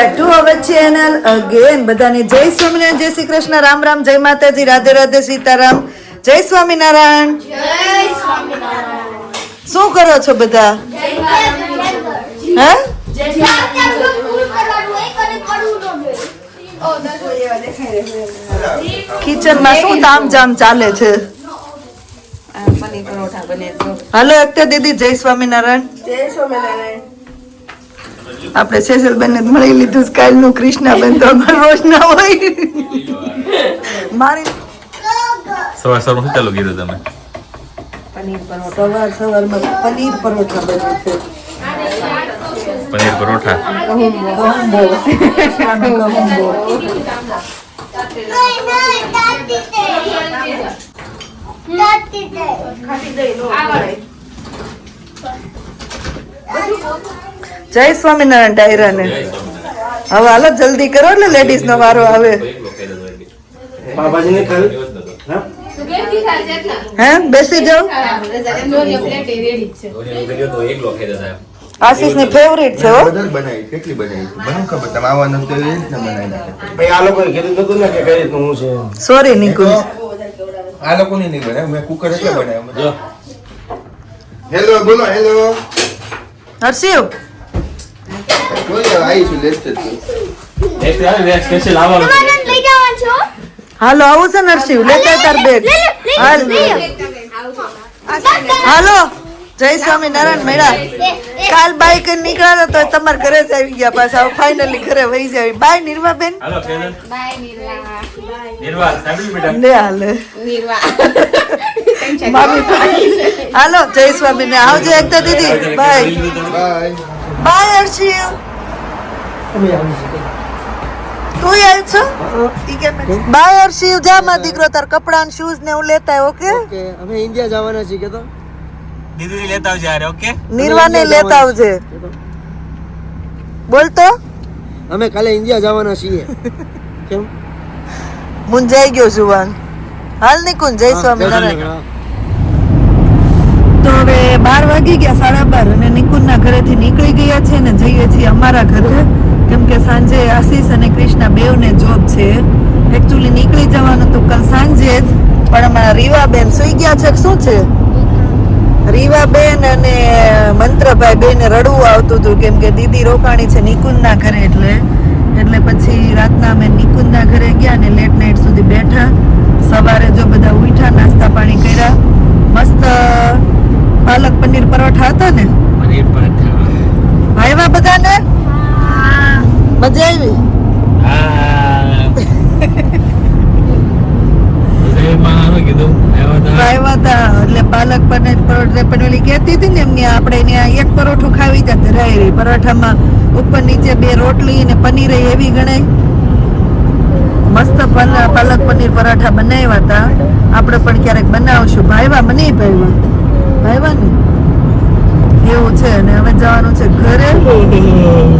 Back to our channel again બધાને જય સ્વામિનારાયણ જય શ્રી કૃષ્ણ. રામ રામ જય માતાજી. રાધે રાધે સીતારામ. જય સ્વામિનારાયણ. શું કરો છો બધા? હે? કિચનમાં શું તામઝામ ચાલે છે? હાલો એકતા દીદી જય સ્વામિનારાયણ. જય સ્વામિનારાયણ. આપણે સેસલબેન ને મળી લીધું છે કાલનું કૃષ્ણાબેન તો અમારે રોજ ના હોય. મારી સવાર સવાર શું ચાલુ કર્યું તમે? પનીર પરોઠા. સવાર સવારમાં પનીર પરોઠા બને છે. પનીર પરોઠા. જય સ્વામિનારાયણ ડાયરા ને હવે હાલો જલ્દી કરો એટલે લેડીઝ નો વારો આવે. ને હા? બેસી જાઓ. આશીષની ફેવરિટ છે હો. બધા જ બનાવી કેટલી બનાવી મને ખબર તમે આવવાનું તો એ રીતના બનાવી નાખે. ભાઈ આ લોકો કીધું નતું ને કે કઈ રીતનું હું છે? સોરી નિકુંજ આ લોકોની નહીં બનાવે મેં કુકર એટલે બનાવ્યું. હેલો બોલો હેલો હર્ષિવ. હાલો આવું છે નરસિંહ લેતા તાર બેગ. હાલ. હાલો જય સ્વામિનારાયણ મેળા. કાલ બાઈક નીકળ્યા તો તમારા ઘરે જ આવી ગયા પાછા. ફાઇનલી ઘરે વહી જાય બાય નિર્વા. બેન હાલો. જય સ્વામી ને આવજો એકતા દીદી. બાય. બાય. બાય હર્ષિવ તું આવ્યો છો? બાય હર્ષિવ જા માં દીકરો તાર કપડા ને શૂઝ ને હું લેતા ઓકે ઓકે કે અમે ઇન્ડિયા જવાના છીએ કે તો દીદી લેતા આવજે આરે ઓકે નિર્વાને લેતા આવજે. બોલ તો અમે કાલે ઇન્ડિયા જવાના છીએ. કેમ? મુંજાઈ ગયો જુવાન હાલ નિકુંજ જય સ્વામિનારાયણ. તો હવે બાર વાગી ગયા સાડા બાર અને નિકુંજના ઘરેથી નીકળી ગયા છે ને જઈએ છીએ અમારા ઘરે. કેમ કે સાંજે આશીષ અને ક્રિષ્ના બેવને જોબ છે. એકચ્યુઅલી નીકળી જવાનું હતું કાલ સાંજે જ પણ અમારા રીવાબેન સુઈ ગયા છે. શું છે? રીવાબેન અને મંત્રભાઈ બેને રડવું આવતું હતું કેમ કે દીદી રોકાણી છે નિકુંજના ઘરે એટલે. એટલે પછી રાતના અમે નિકુંજના ઘરે ગયા ને લેટ નાઇટ સુધી બેઠા. સવારે જો બધા ઉઠ્યા નાસ્તા પાણી કર્યા. મસ્ત પાલક પનીર પરોઠા હતા ને? પનીર પરોઠા. આવ્યા બધાને? મજા આવી પાલક પનીર પરોઠા પણ ઓલી પરોઠું ખાવી પરોઠામાં ઉપર નીચે બે રોટલી ને એવી ગણાય. મસ્ત પાલક પનીર પરાઠા બનાવ્યા હતા. આપણે પણ ક્યારેક બનાવશું. ભાઈવા મને ભાઈવા ભાઈવા ને? એવું છે. અને હવે જવાનું છે ઘરે.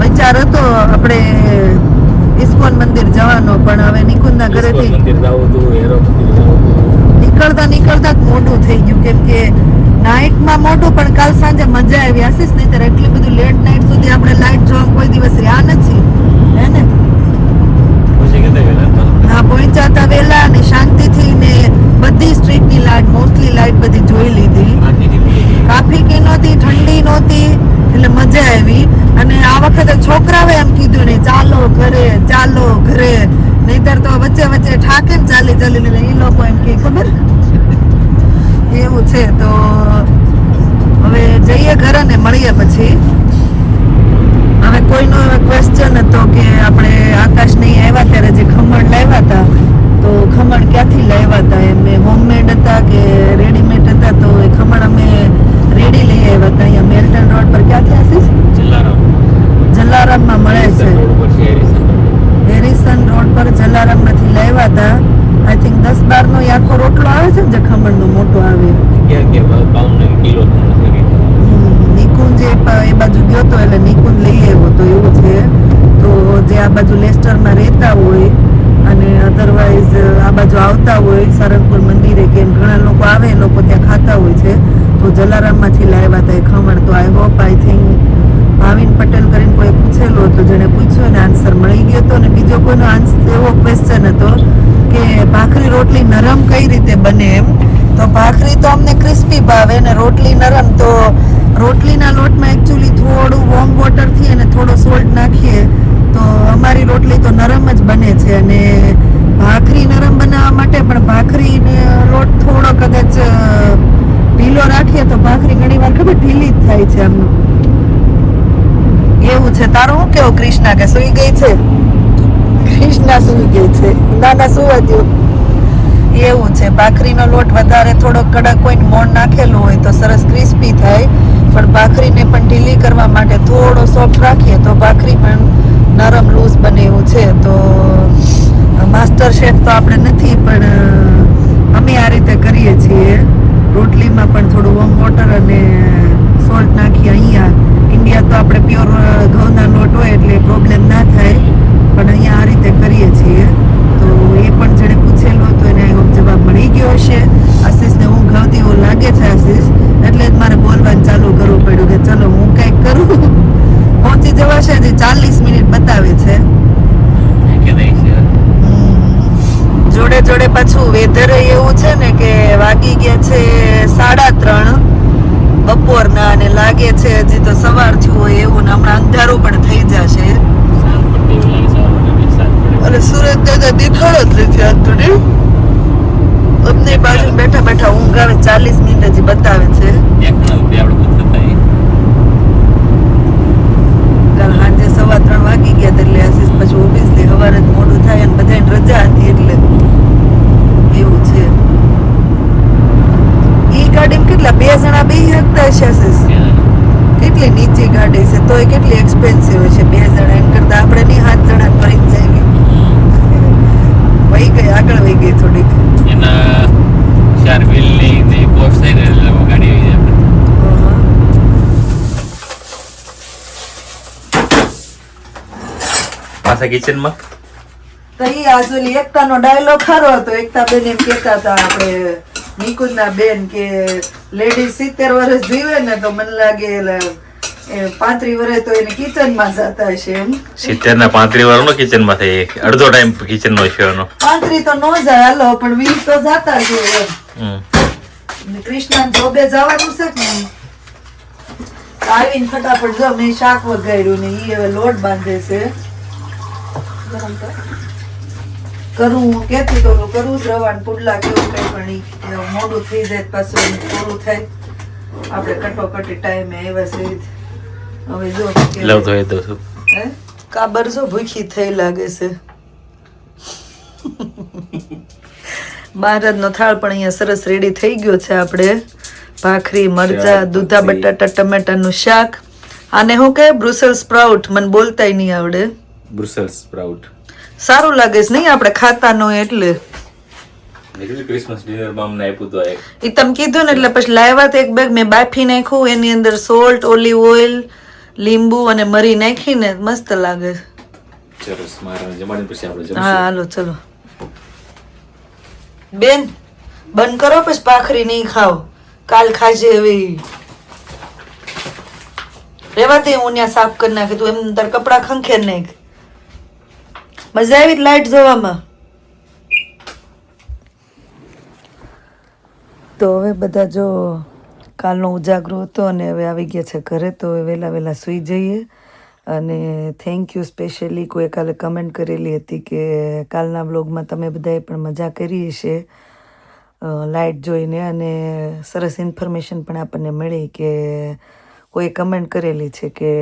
વિચાર હતો આપણે ઇસ્કોન મંદિર જવાનો પણ હવે નિકુંજના ઘરેથી મંદિર જાવું હતું હેરો મંદિર જાવું હતું. નીકળતા નીકળતા જ મોટું થઈ ગયું કેમ કે નાઇટમાં મોટું પણ કાલ સાંજે મજા આવી આશીષ નહીં એટલી બધું લેટ નાઇટ સુધી આપણે લાઈટ જોવા કોઈ દિવસ રહ્યા નથી. હે ને? હા પહોંચ્યા હતા વહેલા અને શાંતિથી ને બધી સ્ટ્રીટની લાઈટ મોસ્ટલી લાઈટ બધી જોઈ લીધી આખી દીધી ટ્રાફિક નહોતી ઠંડી નહોતી એટલે મજા આવી અને આ વખતે છોકરાઓએ એમ કીધું ને ચાલો ઘરે ચાલો ઘરે નહીતર તો વચ્ચે ઠાકે ચાલી ચાલી ને એ લોકો એમ કે ખબર? એવું છે તો હવે જઈએ ઘરે ને મળીએ પછી. હવે કોઈનો ક્વેશ્ચન હતો કે આપણે આકાશ નહીં આવ્યા ત્યારે જે ખમણ લાવ્યા હતા તો ખમણ ક્યાંથી લાવ્યા હતા? એમ હોમમેડ હતા કે રેડીમેડ હતા? તો એ ખમણ અમે રેડી લઈ આવ્યા હતા અહીંયા મેલ્ટન રોડ પર. ક્યાંથી આશીષ? જલારામ જલારામમાં મળે છે. હેરિસન પર જલારામમાંથી લાવ્યા હતા. આઈ થિંક દસ બારનો નો આખો રોટલો આવે છે ને જે ખમણનો મોટો આવે. કિલો નિકુંજ એ બાજુ ગયો તો એટલે નિકુંજ લઈ આવ્યો તો એવું છે. તો જે આ બાજુ લેસ્ટરમાં રહેતા હોય અને અધરવાઇઝ આ બાજુ આવતા હોય સારંગપુર મંદિરે કે ઘણા લોકો આવે એ લોકો ત્યાં ખાતા હોય છે. તો જલારામમાંથી લાવ્યા હતા એ ખમણ. તો I hope I think Bhavin Patel કરીને કોઈ પૂછેલું હતું જેને પૂછ્યું ને આન્સર મળી ગયો હતો. અને બીજો કોઈનો આન્સર એવો ક્વેશ્ચન હતો કે ભાખરી રોટલી નરમ કઈ રીતે બને એમ? તો ભાખરી તો અમને ક્રિસ્પી ભાવે ને રોટલી નરમ, તો રોટલીના લોટમાં એકચ્યુઅલી થોડું વોર્મ વોટરથી અને થોડો સોલ્ટ નાખીએ, તો અમારી રોટલી તો નરમ જ બને છે. અને ભાખરી નરમ બનાવવા માટે પણ ભાખરીને લોટ થોડો કદાચ ઢીલો રાખીએ તો ભાખરી ઘણી વાર ખબર ઢીલી જ થાય છે આમ. એવું છે? તારું શું કેવું ક્રિષ્ના કે સુઈ ગઈ છે? ક્રિષ્ના સુઈ ગઈ છે. નાના સુવા દો એવું છે. ભાખરીનો લોટ વધારે થોડો કડક હોય મોણ નાખેલું હોય તો સરસ ક્રિસ્પી થાય. પણ ભાખરીને પણ ઢીલી કરવા માટે થોડો સોફ્ટ રાખીએ તો ભાખરી પણ નરમ લૂઝ બને એવું છે. તો માસ્ટર શેફ તો આપણે નથી પણ અમે આ રીતે કરીએ છીએ. રોટલીમાં પણ થોડું વોમ વોટર અને સોલ્ટ નાખીએ અહીંયા ઇન્ડિયા તો આપણે પ્યોર ઘઉંના લોટ હોય એટલે પ્રોબ્લેમ ના થાય પણ અહીંયા આ રીતે કરીએ છીએ તો એ પણ જેણે પૂછેલું હતું એને આઈ હોપ જવાબ મળી ગયો હશે આશીષને હું ઘઉંથી એવું લાગે છે આશીષ એટલે જ મારે બોલવાનું ચાલુ કરવું પડ્યું કે ચલો હું કંઈક કરું પહોંચી જવાશે હજી ચાલીસ મિનિટ બતાવે છે કે નહીં છે હમ. જોડે પાછું વેધર એવું છે ને કે વાગી ગયા છે સાડા ત્રણ. બપોરના અને લાગે છે હજી તો સવાર થયું હોય એવું ને હમણાં અંધારું પણ થઈ જશે. અને સુરત દાદા દેખાડો જ નથી ને. અમને બાજુ બેઠા બેઠા ઊંઘ આવે, ચાલીસ મિનિટ હજી બતાવે છે એક ના રૂપિયા આપણે પૂછતા હતા એ. કાલ સાંજે સવા ત્રણ વાગી ગયા હતા એટલે આશીષ પછી ઓબ્વિયસલી સવારે જ મોડું થાય અને બધાને રજા હતી એટલે એવું છે ઈ ગાડીમાં કેટલા બે જણા બે શકતા હશે આશીષ ત્યાં કેટલી નીચી ગાડી છે તોય કેટલી એક્સપેન્સિવ છે? બે જણા એમ કરતા આપણે નહીં સાત જણા ફરી જ જઈએ વહી ગઈ આગળ વહી ગઈ થોડીક. એના ચાર વ્હીલ ને કોસ્ટ થાય એટલે ગાડી આવી જાય પાછા કિચનમાં તો ઈ આજુલી એકતાનો ડાયલોગ ખરો હતો. એકતા બેન એમ કહેતા હતા આપણે નિકુંજના બેન કે લેડીઝ સિત્તેર વર્ષ જીવે ને તો મને લાગે પાંત્રી વર્ષ તો એને કિચનમાં જતા હશે એમ. સિત્તેર ના પાંત્રીસ વાળો કિચનમાં થઈ અડધો ટાઈમ કિચન નો છે એનો. પાંત્રી તો નો જાય હાલો પણ વીસ તો જાતા જ હોય એમ કૃષ્ણ જોબે જવાનું છે કે આવીને ફટાફટ જો મેં શાક વઘાર્યું ને ઈ હવે લોટ બાંધે છે. કરું હું કેતી તો ઓલું કરું જ રવાન પુડલા કેવું કઈ પણ મોડું થઈ જાય પાછું પૂરું થાય. આપણે કટોકટી ટાઈમે આવ્યા છે. હવે જો લવ એ તો હે? કાબર જો ભૂખી થઈ લાગે છે. મહારાજનો થાળ પણ અહીંયા સરસ રેડી થઈ ગયો છે આપણે. ભાખરી મરચા દૂધા. બટાટા ટમેટાનું શાક. આને હું કે બ્રુસેલ સ્પ્રાઉટ મને બોલતાય નહીં આવડે. બ્રુસેલ સ્પ્રાઉટ સારું લાગે છે નહીં આપણે ખાતા નો એટલે ક્રિસમસ એ તમે કીધું ને એટલે પછી લાવ્યા તો એક બેગ મેં બાફી નાખ્યું. એની અંદર સોલ્ટ ઓલિવ ઓઇલ લીંબુ અને મરી નાખીને મસ્ત લાગે. સરસ મારા જમાડી પછી આપણે હા હાલો ચલો. બેન બંધ કરો પછી ભાખરી નહીં ખાવ કાલ ખાજે એવી રેવા દે હું ત્યાં સાફ કરી નાખી. તું એમ તાર કપડા ખંખેર નાખ. મજા આવી લાઈટ જોવામાં. તો હવે બધા જો કાલનો ઉજાગરો હતો અને હવે આવી ગયા છે ઘરે, તો વહેલા વહેલા સૂઈ જઈએ. અને થેન્ક યુ સ્પેશિયલી કોઈ કાલે કમેન્ટ કરેલી હતી કે કાલના બ્લોગમાં તમે બધાએ પણ મજા કરી હશે. લાઇટ જોઈને અને સરસ ઇન્ફોર્મેશન પણ આપણને મળી કે કોઈ કમેન્ટ કરેલી છે કે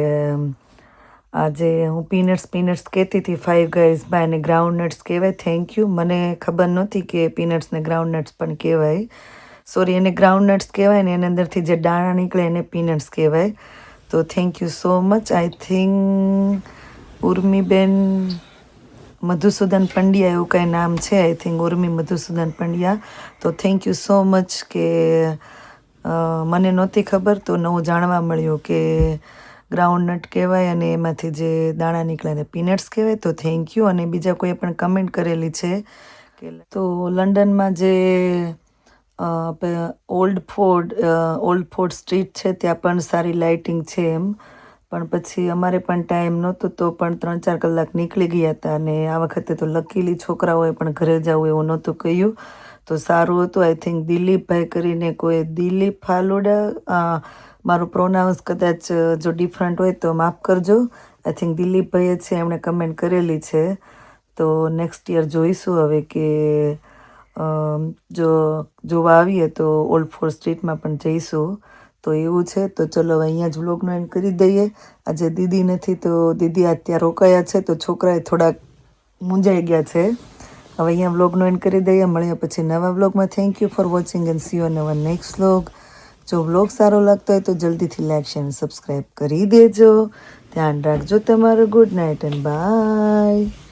આજે હું પીનટ્સ પીનટ્સ કહેતી હતી ફાઇવ ગાઈઝ બાય અને ગ્રાઉન્ડ નટ્સ કહેવાય. થેન્ક યુ મને ખબર નહોતી કે પીનટ્સને ગ્રાઉન્ડ નટ્સ પણ કહેવાય. સોરી, એને ગ્રાઉન્ડનટ્સ કહેવાય ને એની અંદરથી જે દાણા નીકળે એને પીનટ્સ કહેવાય. તો thank you so much I think ઉર્મીબેન Madhusudan Pandya એવું કાંઈ નામ છે. I think Urmi Madhusudan Pandya. તો થેન્ક યુ સો મચ કે મને નહોતી ખબર તો નવું જાણવા મળ્યું કે ગ્રાઉન્ડનટ કહેવાય અને એમાંથી જે દાણા નીકળે ને પીનટ્સ કહેવાય. તો થેન્ક યુ અને બીજા કોઈએ પણ કમેન્ટ કરેલી છે કે, તો લંડનમાં જે Old Ford Old Ford Street છે, ત્યાં પણ સારી લાઇટિંગ છે એમ. પણ પછી અમારે પણ ટાઈમ નહોતો, તો પણ ત્રણ ચાર કલાક નીકળી ગયા હતા અને આ વખતે તો લકીલી છોકરાઓએ પણ ઘરે જવું એવું નહોતું કહ્યું. તો સારું હતું. આઈ થિંક દિલીપભાઈ કરીને કોઈ દિલીપ ફાલોડા મારું પ્રોનાઉન્સ કદાચ જો ડિફરન્ટ હોય તો માફ કરજો. આઈ થિંક દિલીપભાઈએ છે, એમણે કમેન્ટ કરેલી છે. તો નેક્સ્ટ યર જોઈશું હવે કે જો, જોવા આવીએ તો ઓલ્ડ ફોર સ્ટ્રીટમાં પણ જઈશું. તો એવું છે. તો ચલો હવે અહીંયા જ વ્લોગનો એન્ડ કરી દઈએ. આજે દીદી નથી તો દીદી અત્યારે રોકાયા છે. તો છોકરાએ થોડાક મૂંઝાઈ ગયા છે. હવે અહીંયા વ્લોગનો એન્ડ કરી દઈએ. મળ્યા પછી નવા વ્લોગમાં thank you for watching and see you નવા નેક્સ્ટ વ્લોગ જો વ્લોગ સારો લાગતો હોય તો જલ્દીથી લાઈક શેર સબસ્ક્રાઈબ કરી દેજો. ધ્યાન રાખજો તમારું. Good night and by